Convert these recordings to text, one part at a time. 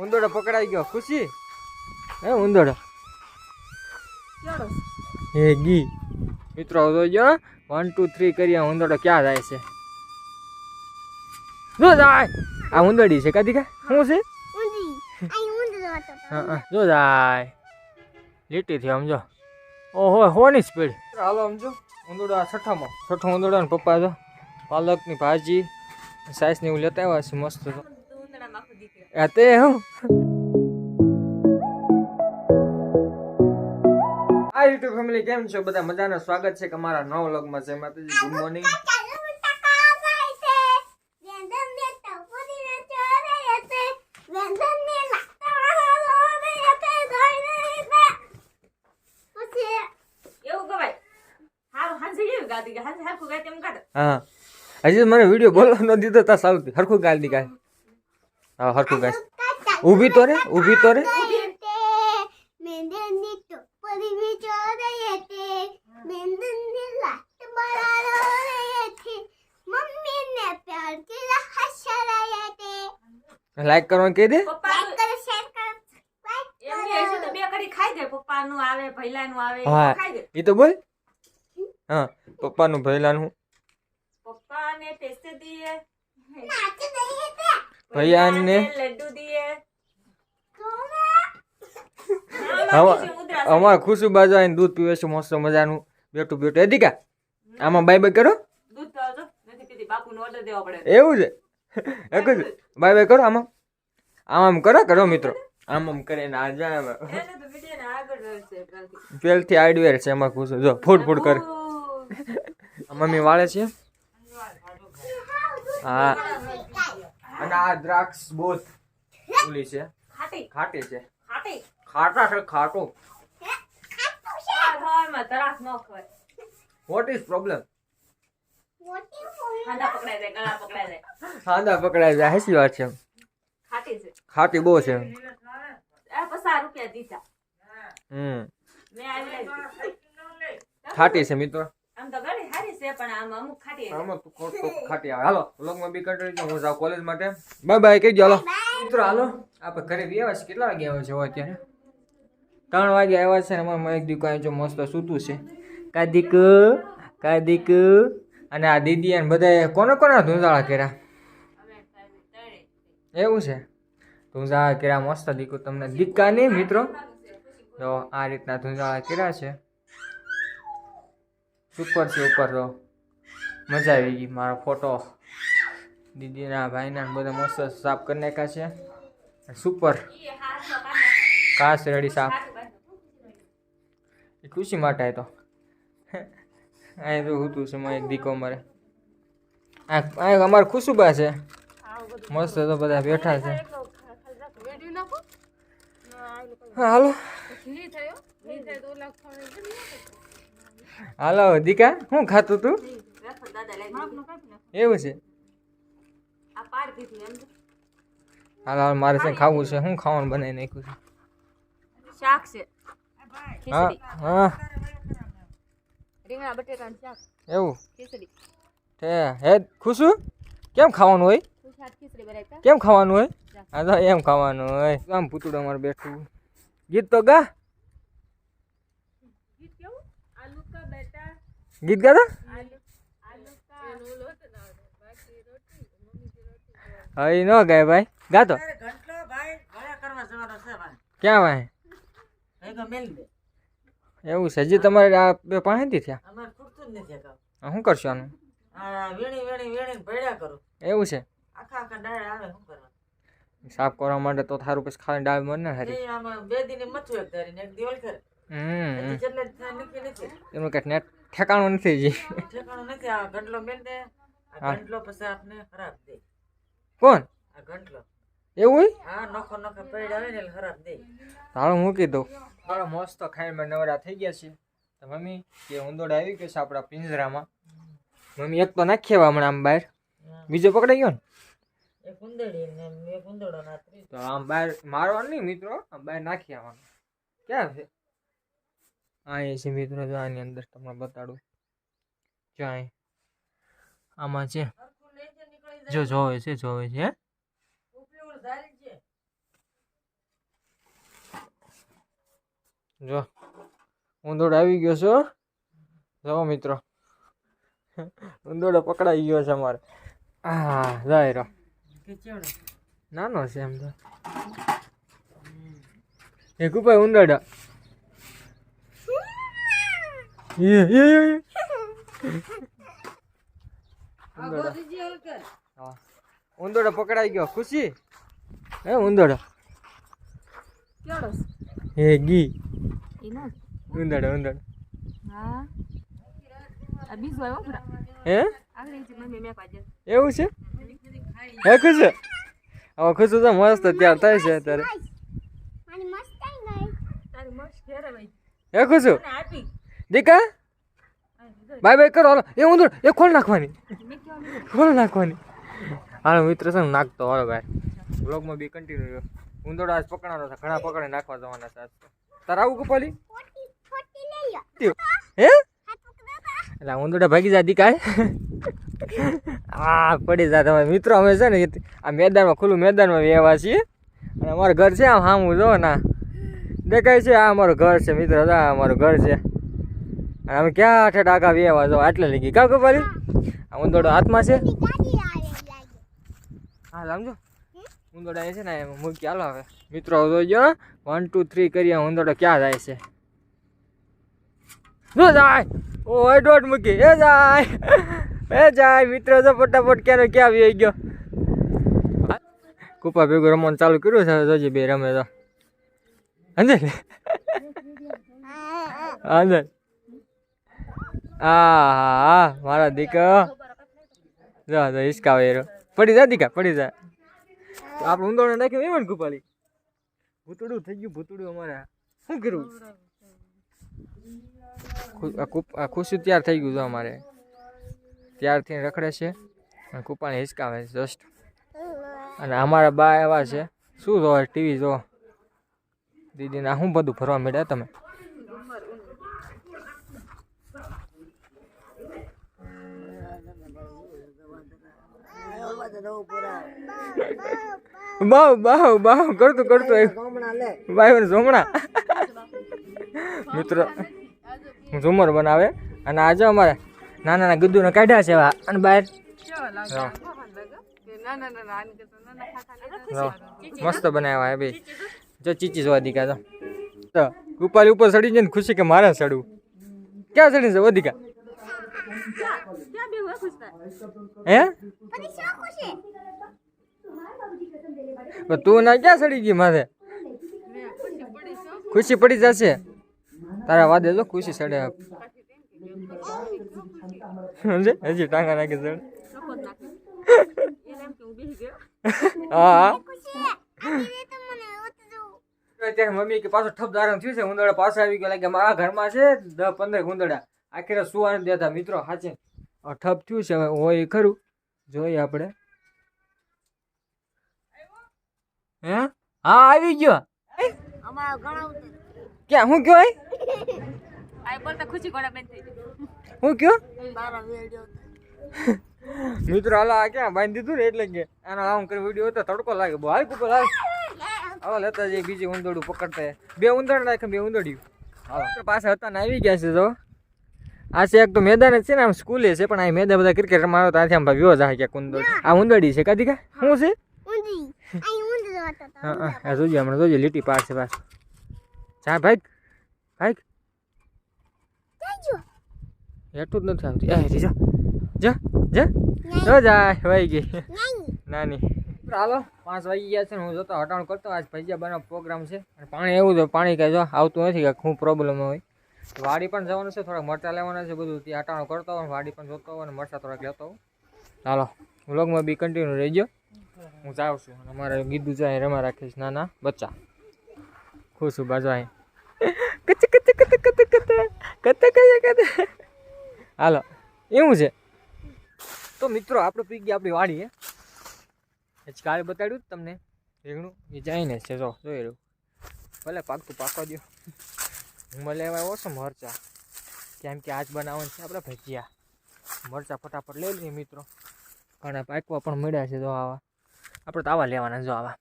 ઉંદરડો પકડાઈ ગયો. ખુશી? હે ઉંદોડો હે ગી. મિત્રો તો જો વન ટુ થ્રી કરીએ ઉંદોડો ક્યાં જાય છે? જો જાય. આ ઉંદરડી છે કાદી કા શું છે? જો જાય. લીટી થી સમજો. ઓહો, હોની સ્પીડ હાલો, સમજો. ઉંદોડો આ છઠ્ઠામાં. છઠ્ઠો ઉંદોડો ને પપ્પા જો પાલકની ભાજી સાઈસ ને એવું લેતા આવ્યા છે, મસ્ત આ તે હું આ યુટ્યુબ ફેમિલી કેમ છો? બધા મજાનો? સ્વાગત છે કે મારા નવ વ્લોગમાં. છે માતાજી ગુડ મોર્નિંગ. હાંજે હા. હજી મને વીડિયો બોલવા ન દીધો તા સારું હરખું ગાલ દી ગાય. હા હરખું ગાય. ઊભી તો રે ઊભી તો રે. લાઈક કરવાનું કહી દે. પપ્પા એમની હશે તો બે કડી ખાઈ દે. પપ્પાનું આવે ભૈલાનું આવે હા. એ તો બોલ. હા પપ્પાનું ભૈલાનું. પપ્પાને પેસ્તે દીએ ભૈયાને લડ્ડુ દીએ. અમાર ખુશી બાજુ આવીને દૂધ પીવે છે મસ્ત મજાનું. બેઠું બેઠું. એદિકા આમાં બાય બાય કરો. એવું છે? એક બાય બાય કરો આમાં. આમ આમ કરો કરો મિત્રો. આમ આમ કરીને આ જાય. પેલથી હાર્ડવેર છે એમાં ખુશ. જો ફૂડ ફૂડ કરે. મમ્મી વાળે છે? હા. અને આ દ્રાક્ષ બોધ ઓલી છે. ખાટી. ખાટી છે. ખાટી. ખાટા છે ખાટું. વોટ ઇઝ પ્રોબ્લેમ ખાંડા પકડાઈ જાય હાચી વાત છે ખાટી બહુ છે હમ. ખાટી છે મિત્રો. આમ તો છે પણ આમ અમુક ખાટી આમાં તો ખોટ તો ખાટી આવે. હાલો વ્લોગમાં બી કંટાળી હું જાઉં કોલેજ માટે. બાય બાય કહી દો હાલો. મિત્રો હાલો. આપણે ઘરે બી આવ્યા છે કેટલા વાગે આવ્યા છે અત્યારે? ત્રણ વાગે આવ્યા છે ને અમારે એક દીકરો જો મસ્ત સૂતું છે. કાદીક કાદીક. અને આ દીદી અને બધા કોને કોને ધૂંધાળા કર્યા? એવું છે? ધૂંધાળા કર્યા મસ્ત દીકરો. તમને દીકા નહીં મિત્રો? જો આ રીતના ધૂંધાળા કર્યા છે. સુપર છે, ઉપર તો. મજા આવી ગઈ મારો ફોટો. દીદીના, ભાઈના બધા મસ્ત સાફ કરી નાખ્યા છે. સુપર. કાસ રેડી સાફ. એ ખુશી માટે તો અહીં તો હતું છે, મારે દીકો મારે. આ અમારે ખુશુબા છે. મસ્ત તો બધા બેઠા છે. હા, હાલો. હાલો દીકા શું ખાતું તું. એવું છે? હાલ. હાલો મારે છે ખાવું છે શું ખાવાનું બનાવી નાખ્યું છે? શાક છે. હા હા. રીંગણા બટેટાનું શાક. એવું? ખીચડી. હે ખુશું કેમ ખાવાનું હોય? શાક ખીચડી બનાવી કેમ ખાવાનું હોય? હા તો એમ ખાવાનું હોય. આમ પૂતળું અમારે બેઠું. ગીત તો ગા ગીત કેવું આલુ કા બેટા ગીત ગાતા આલુ આલુ કા એનો ઓલો હતો ને બાકી રોટી મમ્મી ની રોટી હવે ઈ ન ગાય ભાઈ ગાતો ઘંટલો ભાઈ ઘરે કરવા જવાનો છે ભાઈ ક્યાં ભાઈ ભેગો મેલી દે એવું છે હજી તમારે આ બે પાંચથી થયા? અમારે ખૂટતું જ નથી અગાઉ આ શું કરશો આનું? આ વીણી વીણી વીણી ભેળ્યા કરું. એવું છે? આખા આખા ડાળે આવે શું કરવા સાફ કરવા માટે તો થારું પછી ખાલી ડાળ મર ને હારી. એ આમાં બે દિને મથું એક ધરીને એક દિવાલ કરે હમ. હજી જેટલે જ થાય નક્કી નથી. એનું કઈ નેટ ઠેકાણું નથી જી ઠેકાણું નથી. આ ઘંટલો મેલ દે. આ. ઘંટલો પછી આપને ખરાબ દે. કોણ? આ ઘંટલો એવું હોય? હા નોખો નોખો પડ આવે ને એટલે ખરાબ દે. હાલો મૂકી દઉં. હાલો મસ્ત ખાઈને નવરા થઈ ગયા છે. તો મમ્મી કે ઉંદોડ આવી ગયો છે આપણા પિંજરામાં. મમ્મી એક તો નાખી આવ્યા હમણાં આમ બહાર. બીજો પકડાઈ ગયો ને? એક ને ના તો આમ બહાર મારવાનું નહીં મિત્રો આમ બહાર નાખી આવવાનું. ક્યાં છે? આ એસી મિત્રો, જો આની અંદર તમને બતાડું. જાય આમાં છે. જો જોવે છે જોવે છે જો, ઊંધોડ આવી ગયો છો જો મિત્રો. ઊંધોડો પકડાઈ ગયો છે અમારે. હા જાય નાનો છે એમ તો. એક ઉપાય ઊંડાડા ये ये ये ઉંદોડો પકડાઈ ગયો. ખુશી? હે ઉંદોડો હે ગી. ઉંદોડો ઉંદોડો હે. એવું છે? હે ખુશ? હવે ખુશ તો મસ્ત તૈયાર થાય છે અત્યારે. હે ખુશ? દીકા બાય બાય કરો હાલો. એ ઉંદર એ ખોલ નાખવાની. ખોલ નાખવાની. હાલો મિત્ર છે નાખતો હાલો ભાઈ. બ્લોગમાં બી કન્ટિન્યુ રહ્યો. ઉંદરડો આજ પકડવાનો છે. ઘણા પકડી નાખવા જવાના છે તારા આવું કપાલી હે? એટલે ઉંદરડા ભાગી જા દીકા આ પડી જા તમે મિત્રો અમે છે ને આ મેદાનમાં ખુલ્લું મેદાનમાં વ્યવહાર છીએ. અને અમારું ઘર છે આમ સામું જો ના. દેખાય છે આ અમારું ઘર છે મિત્રો આ અમારું ઘર છે. અને અમે ક્યાં આઠે ડાકા વ્યવહાર જો આટલે લઈ ગઈ. કાં કપાલી આ ઉંદોડો હાથમાં છે? હા સમજો ઉંદરડા અહીં છે ને એમ મૂકી હાલો હવે. મિત્રો જોઈજો વન ટુ થ્રી કરીએ ઉંદોડો ક્યાં જાય છે? જો જાય. ઓ દોઢ મૂકી. એ જાય. એ જાય. મિત્રો તો ફટાફટ ક્યારે ક્યાં આવી ગયો. કુપા ભેગું રમવાનું ચાલુ કર્યું છે જોજે બે રમે તો. અંદર અંદર હા હા મારા દીકરા. જો જો, હિસકાવે એરો. પડી જા દીકા, પડી જા. આપણે ઊંધોને નાખ્યું એમ ને કુપાલી ભૂતડું થઈ ગયું, ભૂતડું અમારે. શું કર્યું? ખુશી તૈયાર થઈ ગયું છે અમારે. ત્યારથી રખડે છે અને કૂપાને હિસકાવે છે જસ્ટ અને અમારા બા એવા છે. શું જોવે ટીવી જો દીદીના શું બધું ફરવા મળ્યા તમે? બાવ બાવ બાવ કરતું કરતું ભાઈ ઝુમણા. મિત્રો ઝુમર બનાવે અને આજે અમારે નાના નાના ગુદ્દુને કાઢ્યા છે એવા. અને બહાર હા. હા. મસ્ત બનાવ્યા હે ભાઈ. જો ચીચી જોવા દીકા તો. તો કૃપાલી ઉપર ચડી જાય ને ખુશી કે મારે ચડવું. ક્યાં ચડી છે? વધિકા હે? તું ના ક્યાં સડી ગઈ માથે? ખુશી પડી જશે. તારા વાદે જો ખુશી સમજે હજી? ટાંગા નાખી હા મમ્મી કે પાછો ઠપ દારણ થયું છે, ઉંદરડા પાસે આવી ગયો, લાગે મારા ઘરમાં છે દસ પંદર ઉંદરડા આખરે શું આનંદ દેતા મિત્રો? સાચે. ઠપ થયું છે હવે. હોય એ ખરું. જોઈએ આપણે. હે? હા આવી ગયો. ક્યાં? હું કયો હું કયો? મિત્રો હાલો આ ક્યાં બાંધી દીધું ને એટલે કે આનો આમ કરી વીડિયો હતો તડકો લાગે. બહુ હાલ કુપર હાલ. હાલો લેતા જઈએ બીજી ઉંદરડું પકડતા. બે ઉંદર નાખે બે ઉંદરડ્યું હાલો. પાસે હતા ને આવી ગયા છે તો આ છે એક તો મેદાન જ છે ને આમ સ્કૂલે છે પણ આ મેદાન બધા ક્રિકેટ રમાયો ત્યાંથી આમ ભાગ્યો જાય ક્યાંક ઉંદર. આ ઉંદડી છે કાધી કા? શું છે? હા હા આ જોજો હમણાં જોજો લીટી પાર છે પાસ જા ભાઈ. ભાઈ. એટલું જ નથી આવતી. એ જા. જા જા. જો જાય વહી ગઈ. નાની. હાલો. પાંચ વાગી ગયા છે ને હું જોતો હટાણ કરતો. આજ ભજીયા બનાવ પ્રોગ્રામ છે. પાણી એવું છે પાણી કાંઈ જો આવતું નથી કે શું પ્રોબ્લેમ હોય. વાડી પણ જવાનું છે, થોડાક મરચા લેવાના છે, બધું ત્યાં અટાણો કરતો હોય વાડી પણ જોતો હોય અને મરચા થોડાક લેતો હોઉં. ચાલો વ્લોગમાં બી કન્ટિન્યુ ગયો હું જાઉં છું, અને અમારે ગીધું જાય રમા રાખીશ નાના બચ્ચા. ખુશ છું, બાજુ અહીં કચ કચ કચ કચ કચ કત કત હાલો, એવું છે. તો મિત્રો આપણે પી ગયા આપણી વાડી જ કાલે બતાડ્યું તમને, રીંગણું. એ જઈને છે, જો, જોઈ રહ્યું. ભલે પાકતું પાકવા દો હું લેવા આવ્યો છું મરચા. કેમ કે આજ બનાવવાનું છે આપણે ભજીયા. મરચા ફટાફટ લઈ લઈએ મિત્રો. ઘણા પાકવા પણ મળ્યા છે જો આવા. આપણે તો આવા લેવાના જો આવા.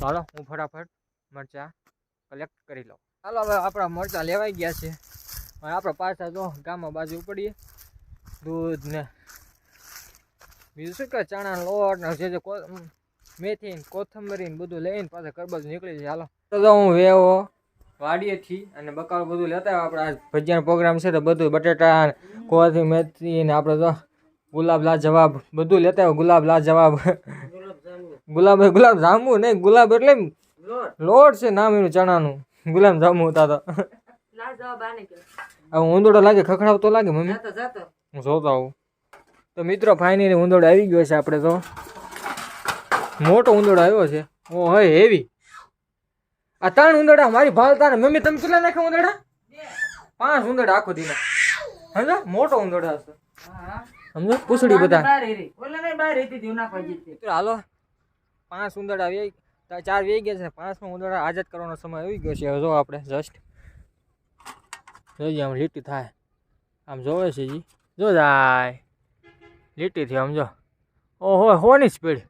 તો હાલો, હું ફટાફટ મરચા કલેક્ટ કરી લઉં. હાલો, હવે આપણા મરચાં લેવાઈ ગયા છે. હવે આપણે પાછા જો ગામમાં બાજુ ઉપડીએ. દૂધ ને બીજું શું કે, ચણા લોટ ને જે મેથી કોથમરી ને બધું લઈને પાછા ઘર નીકળી જાય હાલો. તો હું વેવો વાડીએથી અને બકાલો બધું લેતા આપણે આ ભજીયાનો પ્રોગ્રામ છે તો બધું બટેટા કોથી મેથી ને આપણે તો ગુલાબ લા જવાબ બધું લેતા આવ્યો ગુલાબ લા જવાબ ગુલાબ ગુલાબ જાંબુ નહીં ગુલાબ એટલે લોટ. છે નામ એનું ચણાનું. ગુલાબ જાંબુ હતા તો. હવે ઊંધોડો લાગે ખખડાવતો લાગે મમ્મી. હું જોતા આવું. તો મિત્રો ફાઇનલી ઊંધોડો આવી ગયો છે આપણે તો. મોટો ઊંધોડો આવ્યો છે. ઓ હે હેવી આ ત્રણ ઉંદરડા મારી ભાલ તારે. મમ્મી તમે કેટલા નાખ્યા ઉંદરડા? પાંચ ઉંદરડા આખો દીને. સમજો? મોટો ઉંદરડા હશે. સમજો? પૂછડી બધા. હાલો. પાંચ ઉંદરડા વે ચાર વે ગયા છે પાંચમાં ઉંદરડા આઝાદ કરવાનો સમય આવી ગયો છે. જો આપણે જસ્ટ જોઈએ આમ લીટી થાય. આમ જોવે છે જી જો જાય. લીટીથી સમજો ઓહો હોની સ્પીડ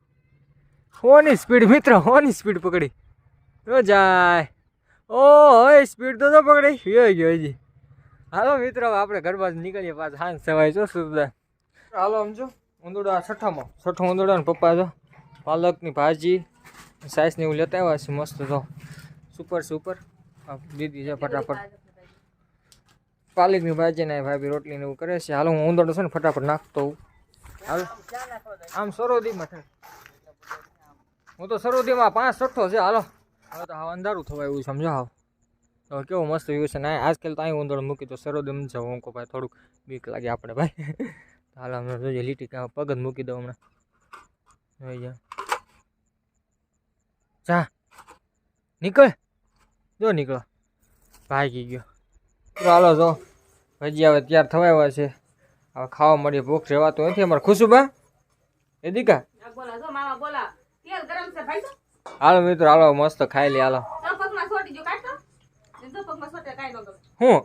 હોની સ્પીડ મિત્ર હોની સ્પીડ પકડી. જો જાય. ઓહો સ્પીડ તો તો પકડી ગયો ગયો હજી? હાલો મિત્રો આપણે ઘર નીકળીએ પાછા. હાંસ સવાય જો સુધા હાલો, આમ જો. ઊંધોડો આ છઠ્ઠામાં. છઠ્ઠો ઉંદોડા ને પપ્પા જો. પાલકની ભાજી, સાઈસને એવું લેતા આવ્યા છે મસ્ત તો સુપર સુપર. દીદી છે ફટાફટ. પાલકની ભાજી ને ભાભી રોટલી ને એવું કરે છે. હાલો, હું ઊંધોડો છે ને ફટાફટ નાખતો હું હાલ. આમ સરોદીમાં છે હું તો સરોદીમાં પાંચ છઠ્ઠો છે. હાલો. હવે તો હાવ અંધારું થવાય એવું સમજો હાવ. તો કેવો મસ્ત વ્યૂ છે ને આજકાલ તો અહીં ઊંધોડો મૂકી તો સરોદીમ જાવ હું ભાઈ થોડુંક બીક લાગે આપણે ભાઈ. હાલ હમણાં જોઈએ લીટી પગ જ મૂકી દઉં હમણાં. જોઈ જા. જા. નીકળ. જો નીકળો. ભાગી ગયો. ચાલો જો. હજી હવે તૈયાર થવા આવ્યા છે. હવે ખાવા મળી ભૂખ રહેવાતું નથી અમારે. ખુશુબા એ દીકા. બોલા બોલા. તેલ ગરમ છે ભાઈ હાલો મિત્રો હાલો મસ્ત ખાઈ લે હાલો હું?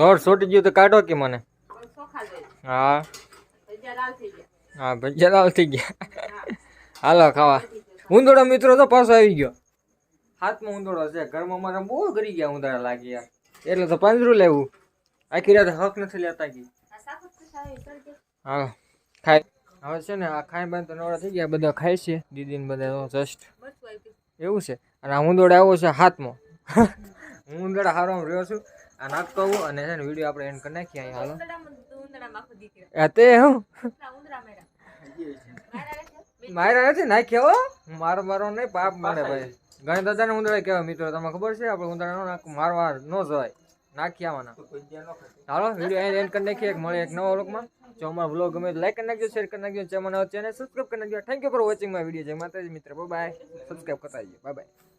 લોટ સોટી ગયું તો કાઢો કે મને? હા. હા ભજીયા લાલ થઈ ગયા. હાલો ખાવા. ઊંધોડો મિત્રો તો પાછો આવી ગયો. હાથમાં ઊંધોડો છે. ઘરમાં મારા બહુ ગરી ગયા ઊંધાડા લાગી યાર એટલે તો પાંજરું લેવું. આખી રાત હક નથી લેતા દે. હા ખાય. હવે છે ને આ ખાઈ બંધ તો નવરા થઈ ગયા બધા ખાય છે. દીદીને બધા જસ્ટ એવું છે. અને આ ઊંધોડો આવ્યો છે હાથમાં. હું ઊંધોડા હારો રહ્યો છું. આ નાખતો કહું અને છે ને વીડિયો આપણે એન્ડ કરી નાખીએ અહીંયા હાલો. તે હું મારા નથી નાખ્યા હો? મારો મારો નહીં પાપ મારે ભાઈ. ઘણી દાદાને ઉંદરા કહેવાય મિત્રો. તમને ખબર છે? આપણે ઉંદરા નો નાખ મારવા ન જવાય. નાખી આવવાના હાલો વીડિયો એન્ડ કરી નાખીએ. એક મળે એક નવા વ્લોગમાં જો અમારો વ્લોગ ગમે તો લાઈક કરી નાખજો શેર કરી નાખજો ચેનલ ચેનલ સબસ્ક્રાઈબ કરી નાખજો. Thank you for watching my video જય માતાજી, મિત્ર. બાય સબસ્ક્રાઈબ કરતા જઈએ બાય બાય